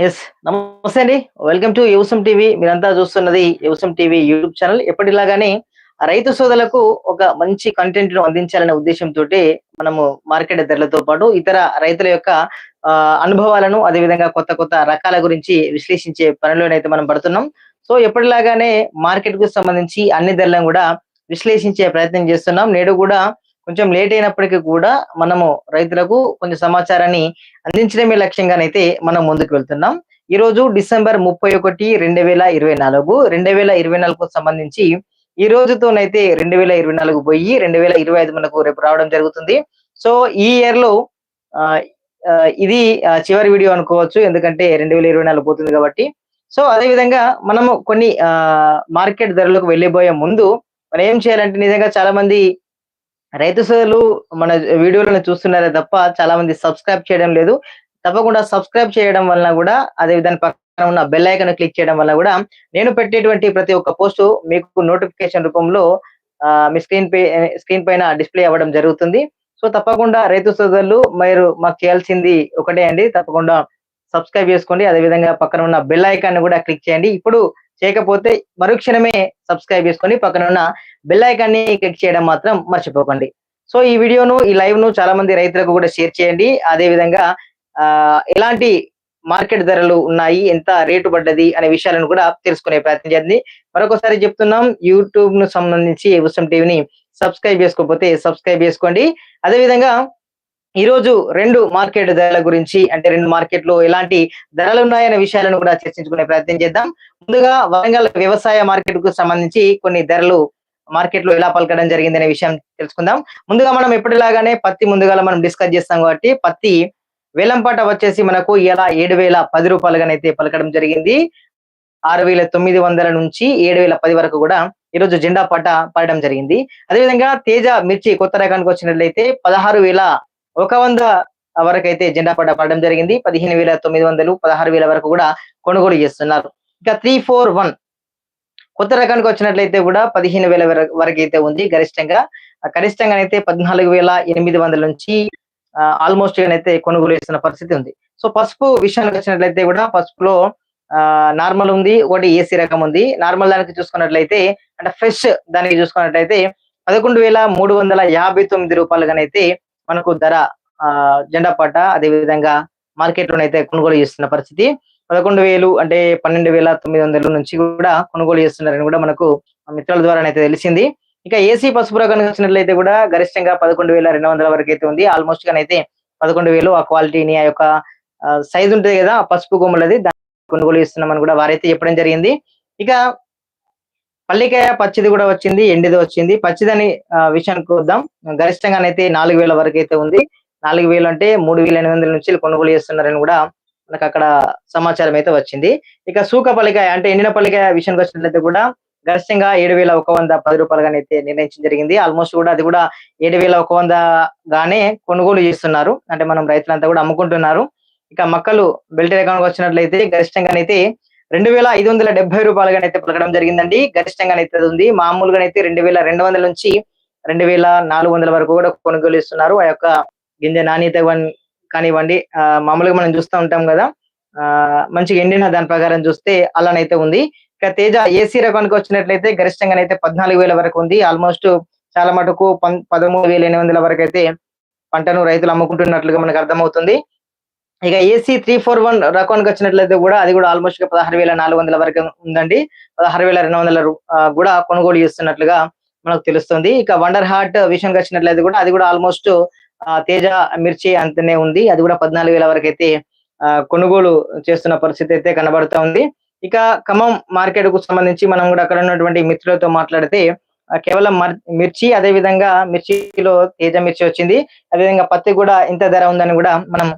Yes నమస్తే అండి. Welcome to యూసం TV మీరంతా చూస్తున్నది యూసం టీవీ యూట్యూబ్ ఛానల్ ఎప్పటిలాగానే రైతు సోదరులకు ఒక మంచి కంటెంట్ను అందించాలనే ఉద్దేశంతో మనము మార్కెట్ ధరలతో పాటు ఇతర రైతుల యొక్క ఆ, అనుభవాలను అదేవిధంగా కొత్త కొత్త రకాల గురించి విశ్లేషించే పనిలోనైతే మనం పడుతున్నాం. సో ఎప్పటిలాగానే మార్కెట్కు సంబంధించి అన్ని ధరలను కూడా విశ్లేషించే ప్రయత్నం చేస్తున్నాం. నేడు కూడా కొంచెం లేట్ అయినప్పటికీ కూడా మనము రైతులకు కొంచెం సమాచారాన్ని అందించడమే లక్ష్యంగానైతే మనం ముందుకు వెళ్తున్నాం. ఈ రోజు డిసెంబర్ ముప్పై ఒకటి రెండు వేల ఇరవై నాలుగు. రెండు వేల ఇరవై నాలుగుకు సంబంధించి ఈ రోజుతోనైతే రెండు వేల ఇరవై నాలుగు పోయి రెండు వేల ఇరవై ఐదు మనకు రేపు రావడం జరుగుతుంది. సో ఈ ఇయర్లో ఆ, ఇది ఆ, చివరి వీడియో అనుకోవచ్చు. ఎందుకంటే రెండు వేల ఇరవై నాలుగు పోతుంది కాబట్టి. సో అదే విధంగా మనము కొన్ని ఆ మార్కెట్ ధరలకు వెళ్ళిపోయే ముందు మనం ఏం చేయాలంటే నిజంగా చాలా మంది రైతు సోదరులు మన వీడియోలను చూస్తున్నారే తప్ప చాలా మంది సబ్స్క్రైబ్ చేయడం లేదు. తప్పకుండా సబ్స్క్రైబ్ చేయడం వలన కూడా అదే విధంగా పక్కన ఉన్న బెల్ ఐకన్ క్లిక్ చేయడం వల్ల కూడా నేను పెట్టేటువంటి ప్రతి ఒక్క పోస్ట్ మీకు నోటిఫికేషన్ రూపంలో ఆ, మీ స్క్రీన్ పై స్క్రీన్ పైన డిస్ప్లే అవ్వడం జరుగుతుంది. సో తప్పకుండా రైతు సోదరులు మీరు మాకు చేయాల్సింది ఒకటే అండి. తప్పకుండా సబ్స్క్రైబ్ చేసుకోండి. అదే విధంగా పక్కన ఉన్న బెల్ ఐకాన్ కూడా క్లిక్ చేయండి. ఇప్పుడు చేయకపోతే మరుక్షణమే సబ్స్క్రైబ్ చేసుకొని పక్కన ఉన్న బెల్ ఐకాన్ క్లిక్ చేయడం మాత్రం మర్చిపోకండి. సో ఈ వీడియోను ఈ లైవ్ను చాలా మంది రైతులకు కూడా షేర్ చేయండి. అదే విధంగా ఆ ఎలాంటి మార్కెట్ ధరలు ఉన్నాయి ఎంత రేటు పడ్డది అనే విషయాలను కూడా తెలుసుకునే ప్రయత్నం చేయండి. మరొకసారి చెప్తున్నాం యూట్యూబ్ను సంబంధించి ఉసం టీవీని సబ్స్క్రైబ్ చేసుకోకపోతే సబ్స్క్రైబ్ చేసుకోండి. అదే విధంగా ఈ రోజు రెండు మార్కెట్ ధరల గురించి అంటే రెండు మార్కెట్లో ఎలాంటి ధరలు ఉన్నాయనే విషయాలను కూడా చర్చించుకునే ప్రయత్నం చేద్దాం. ముందుగా వరంగల్ వ్యవసాయ మార్కెట్కు సంబంధించి కొన్ని ధరలు మార్కెట్లో ఎలా పలకడం జరిగిందనే విషయం తెలుసుకుందాం. ముందుగా మనం ఎప్పటిలాగానే పత్తి ముందుగా మనం డిస్కస్ చేస్తాం కాబట్టి పత్తి వేలంపాట వచ్చేసి మనకు ఇలా ఏడు వేల పది రూపాయలుగానైతే పలకడం జరిగింది. ఆరు వేల తొమ్మిది వందల నుంచి ఏడు వేల పది వరకు కూడా ఈరోజు జెండా పట పడడం జరిగింది. అదేవిధంగా తేజ మిర్చి కొత్త రకానికి వచ్చినట్లయితే పదహారు వేల ఒక వంద వరకు అయితే జెండా పట్ట పడడం జరిగింది. పదిహేను వేల తొమ్మిది వందలు పదహారు వేల వరకు కూడా కొనుగోలు చేస్తున్నారు. ఇంకా త్రీ ఫోర్ వన్ కొత్త రకానికి వచ్చినట్లయితే కూడా పదిహేను వేల వరకు అయితే ఉంది గరిష్టంగా. గరిష్టంగా అయితే పద్నాలుగు వేల ఎనిమిది వందల నుంచి ఆల్మోస్ట్ అయితే కొనుగోలు చేస్తున్న పరిస్థితి ఉంది. సో పసుపు విషయానికి వచ్చినట్లయితే కూడా పసుపులో నార్మల్ ఉంది ఒకటి ఏసీ రకం ఉంది. నార్మల్ దానికి చూసుకున్నట్లయితే అంటే ఫ్రెష్ దానికి చూసుకున్నట్లయితే పదకొండు వేల మూడు వందల యాభై తొమ్మిది రూపాయలుగానైతే మనకు ధర ఆ, జెండా పట్ట అదే విధంగా మార్కెట్ లోనైతే కొనుగోలు చేస్తున్న పరిస్థితి. పదకొండు వేలు అంటే పన్నెండు వేల తొమ్మిది వందల నుంచి కూడా కొనుగోలు చేస్తున్నారని కూడా మనకు మిత్రుల ద్వారా అయితే తెలిసింది. ఇక ఏసీ పసుపు రకానికి వచ్చినట్లయితే కూడా గరిష్టంగా పదకొండు వేల రెండు వందల వరకు అయితే ఉంది. ఆల్మోస్ట్గా అయితే పదకొండు వేలు ఆ క్వాలిటీని ఆ యొక్క సైజ్ ఉంటుంది కదా ఆ పసుపు కొమ్ములది దాన్ని కొనుగోలు చేస్తున్నామని కూడా వారైతే చెప్పడం జరిగింది. ఇక పల్లికాయ పచ్చిది కూడా వచ్చింది ఎండిది వచ్చింది. పచ్చిదని ఆ, విషయానికి వద్దాం. గరిష్టంగానైతే నాలుగు వేల వరకు అయితే ఉంది. నాలుగు వేలు అంటే మూడు వేల ఎనిమిది వందల నుంచి కొనుగోలు చేస్తున్నారని కూడా మనకు అక్కడ సమాచారం అయితే వచ్చింది. ఇక సూక పల్లికాయ అంటే ఎండిన పల్లికాయ విషయానికి వచ్చినట్లయితే కూడా గరిష్టంగా ఏడు వేల ఒక వంద పది రూపాయలుగానే అయితే నిర్ణయించడం జరిగింది. ఆల్మోస్ట్ కూడా అది కూడా ఏడు వేల ఒక వంద గానే కొనుగోలు చేస్తున్నారు. అంటే మనం రైతులంతా కూడా అమ్ముకుంటున్నారు. ఇక మక్కలు బెల్ట్ రకానికి వచ్చినట్లయితే గరిష్టంగానైతే రెండు వేల ఐదు వందల డెబ్బై రూపాయలుగానైతే పలకడం జరిగిందండి. గరిష్టంగానైతే ఉంది మామూలుగానైతే రెండు వేల రెండు వందల నుంచి రెండు వేల నాలుగు వందల వరకు కూడా కొనుగోలు ఇస్తున్నారు ఆ యొక్క గింజ నాణ్యత కానివ్వండి ఆ, మామూలుగా మనం చూస్తూ ఉంటాం కదా ఆ మంచిగా ఎండిన దాని ప్రకారం చూస్తే అలానైతే ఉంది. ఇక తేజ ఏసీ రకానికి వచ్చినట్లయితే గరిష్టంగానైతే పద్నాలుగు వేల వరకు ఉంది. ఆల్మోస్ట్ చాలా మటుకు పదమూడు వేల ఎనిమిది వందల వరకు అయితే పంటను రైతులు అమ్ముకుంటున్నట్లుగా మనకు అర్థమవుతుంది. ఇక ఏసీ త్రీ ఫోర్ వన్ రకానికి వచ్చినట్లయితే కూడా అది కూడా ఆల్మోస్ట్గా పదహారు వేల నాలుగు వందల వరకు ఉందండి. పదహారు వేల రెండు వందల కూడా కొనుగోలు చేస్తున్నట్లుగా మనకు తెలుస్తుంది. ఇక వండర్ హార్ట్ విషయంకి వచ్చినట్లయితే కూడా అది కూడా ఆల్మోస్ట్ తేజ మిర్చి అంతనే ఉంది. అది కూడా పద్నాలుగు వేల వరకు అయితే ఆ, కొనుగోలు చేస్తున్న పరిస్థితి అయితే కనబడుతా ఉంది. ఇక ఖమ్మం మార్కెట్కు సంబంధించి మనం కూడా అక్కడ ఉన్నటువంటి మిత్రులతో మాట్లాడితే కేవలం మర్- మిర్చి అదే విధంగా మిర్చిలో తేజ మిర్చి వచ్చింది. అదేవిధంగా పత్తి కూడా ఇంత ధర ఉందని కూడా మనం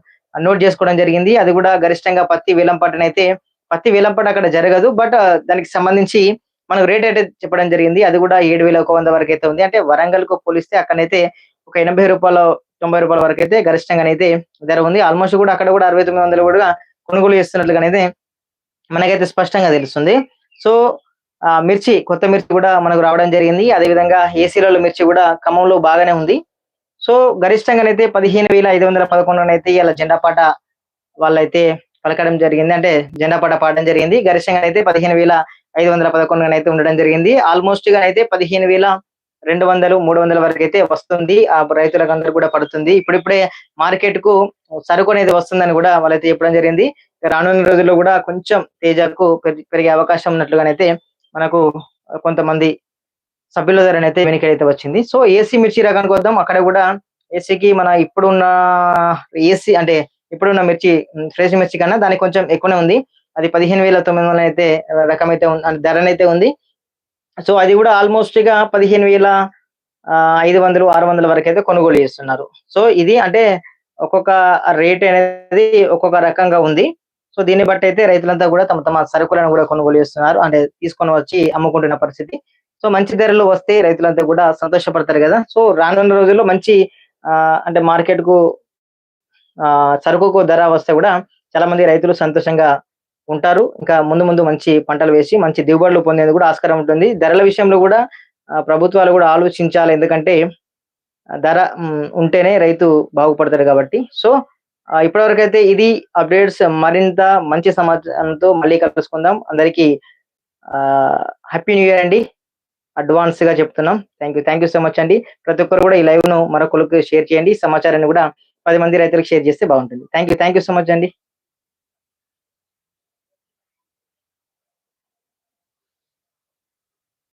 నోట్ చేసుకోవడం జరిగింది. అది కూడా గరిష్టంగా పత్తి వేలంపాటన అయితే పత్తి వేలంపాట అక్కడ జరగదు. బట్ దానికి సంబంధించి మనకు రేట్ అయితే చెప్పడం జరిగింది. అది కూడా ఏడు వేల ఒక వంద వరకు అయితే ఉంది. అంటే వరంగల్కు పోలిస్తే అక్కడైతే ఒక ఎనభై రూపాయల తొంభై రూపాయల వరకు అయితే గరిష్టంగానైతే ధర ఉంది. ఆల్మోస్ట్ కూడా అక్కడ కూడా అరవై తొమ్మిది వందలు కూడా కొనుగోలు చేస్తున్నట్లుగానైతే మనకైతే స్పష్టంగా తెలుస్తుంది. సో ఆ మిర్చి కొత్త మిర్చి కూడా మనకు రావడం జరిగింది. అదే విధంగా ఏసీలలో మిర్చి కూడా ఖమ్మంలో బాగానే ఉంది. సో గరిష్టంగానైతే పదిహేను వేల ఐదు వందల పదకొండునైతే అయితే ఇలా జెండాపాట వాళ్ళైతే పలకడం జరిగింది. అంటే జెండా పాట పాడడం జరిగింది. గరిష్టంగా అయితే పదిహేను వేల ఐదు వందల పదకొండునైతే అయితే ఉండడం జరిగింది. ఆల్మోస్ట్గా అయితే పదిహేను వేల రెండు వందలు మూడు వందల వరకు అయితే వస్తుంది. ఆ రైతులకు అందరూ కూడా పడుతుంది. ఇప్పుడిప్పుడే మార్కెట్కు సరుకు అనేది వస్తుందని కూడా వాళ్ళైతే చెప్పడం జరిగింది. రానున్న రోజుల్లో కూడా కొంచెం తేజకు పెరిగే అవకాశం ఉన్నట్లుగానైతే మనకు కొంతమంది సభ్యుల ధరని అయితే వెనుకైతే వచ్చింది. సో ఏసీ మిర్చి రకానికి వద్దాం. అక్కడ కూడా ఏసీకి మన ఇప్పుడున్న ఏసీ అంటే ఇప్పుడున్న మిర్చి ఫ్రెష్ మిర్చి కన్నా దానికి కొంచెం ఎక్కువనే ఉంది. అది పదిహేను వేల తొమ్మిది వందల అయితే రకం అయితే ఉంది అంటే ధరనైతే ఉంది. సో అది కూడా ఆల్మోస్ట్గా పదిహేను వేల ఆ, ఐదు వందలు ఆరు వందల వరకు అయితే కొనుగోలు చేస్తున్నారు. సో ఇది అంటే ఒక్కొక్క రేట్ అనేది ఒక్కొక్క రకంగా ఉంది. సో దీన్ని బట్టి అయితే రైతులంతా కూడా తమ తమ సరుకులను కూడా కొనుగోలు చేస్తున్నారు. అంటే తీసుకొని వచ్చి అమ్ముకుంటున్న పరిస్థితి. సో మంచి ధరలు వస్తే రైతులంతా కూడా సంతోషపడతారు కదా. సో రానున్న రోజుల్లో మంచి ఆ, అంటే మార్కెట్కు ఆ, సరుకుకు ధర వస్తే కూడా చాలా మంది రైతులు సంతోషంగా ఉంటారు. ఇంకా ముందు ముందు మంచి పంటలు వేసి మంచి దిగుబడులు పొందేందుకు కూడా ఆస్కారం ఉంటుంది. ధరల విషయంలో కూడా ప్రభుత్వాలు కూడా ఆలోచించాలి. ఎందుకంటే ధర ఉంటేనే రైతు బాగుపడతాడు కాబట్టి. సో ఇప్పటివరకు అయితే ఇది అప్డేట్స్ మరింత మంచి సమాచారంతో మళ్ళీ కలుసుకుందాం. అందరికీ హ్యాపీ న్యూ ఇయర్ అండి. అడ్వాన్స్గా చెప్తున్నాం. Thank you thank you so much అండి. ప్రతి ఒక్కరు కూడా ఈ లైవ్ను మరొకరికి షేర్ చేయండి. సమాచారాన్ని కూడా పది మంది రైతులకు షేర్ చేస్తే బాగుంటుంది. Thank you thank you so much అండి.